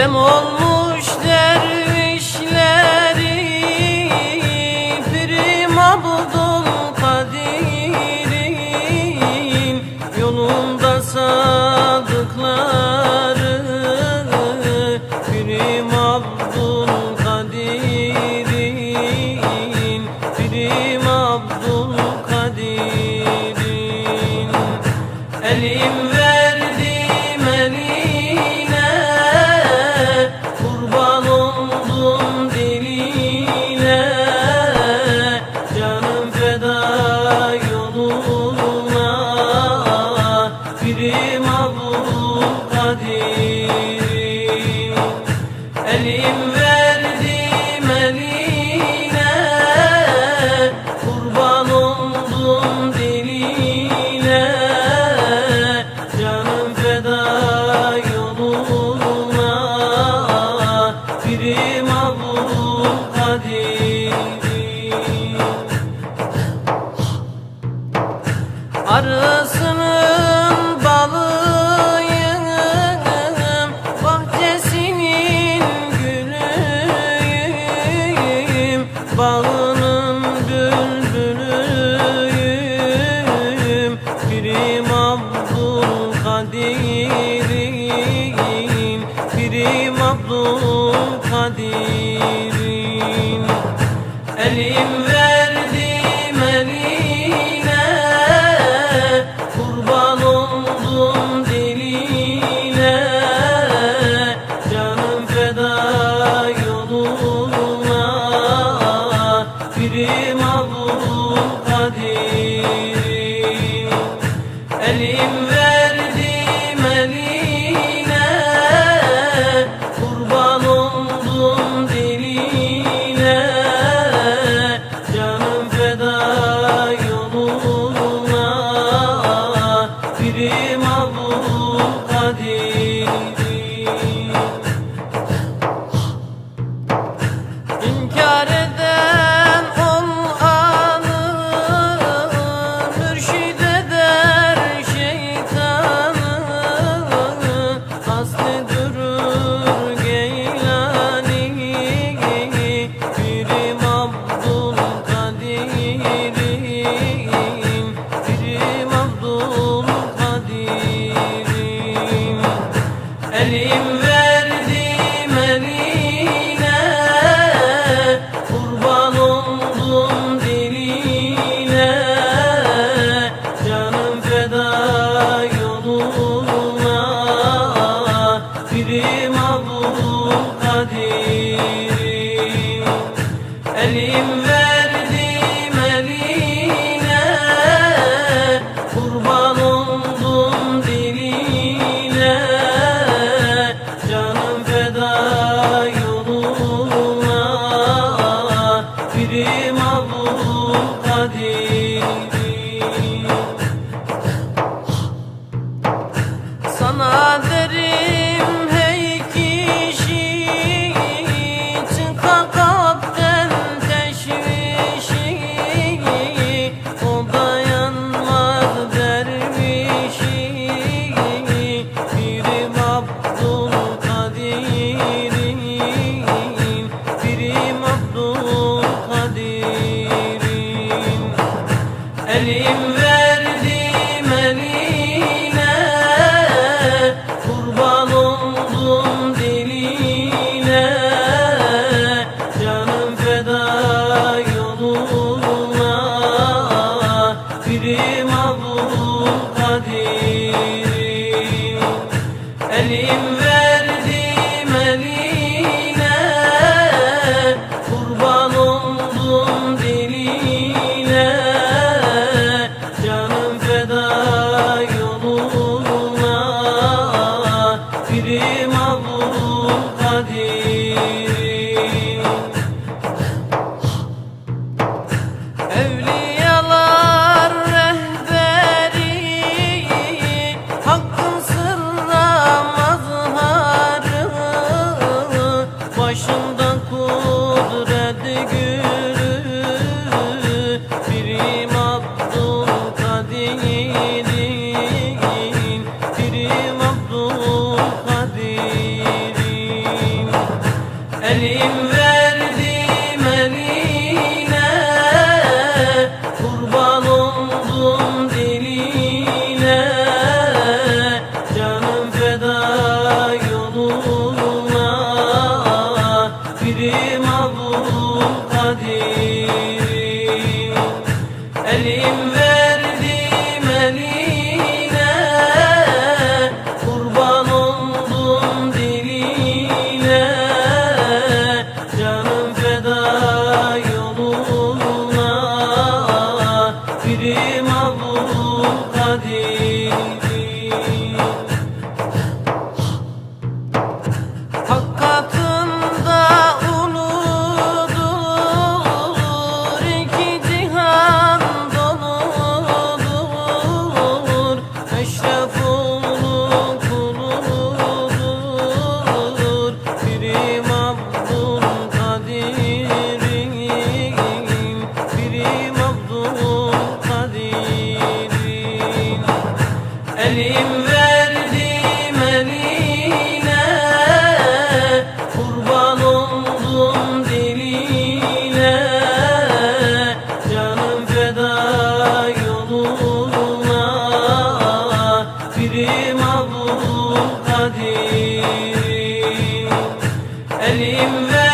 Ressam olmuş dervişleri Pirim Abdul Kadir'in Yolunda sadıkları Pirim muktadir Elim verdim eline Kurban oldum diline. Canım feda yoluna Birim abrum kadir Arız in the benim Iremos elim Mevlul Kadir. Elim ve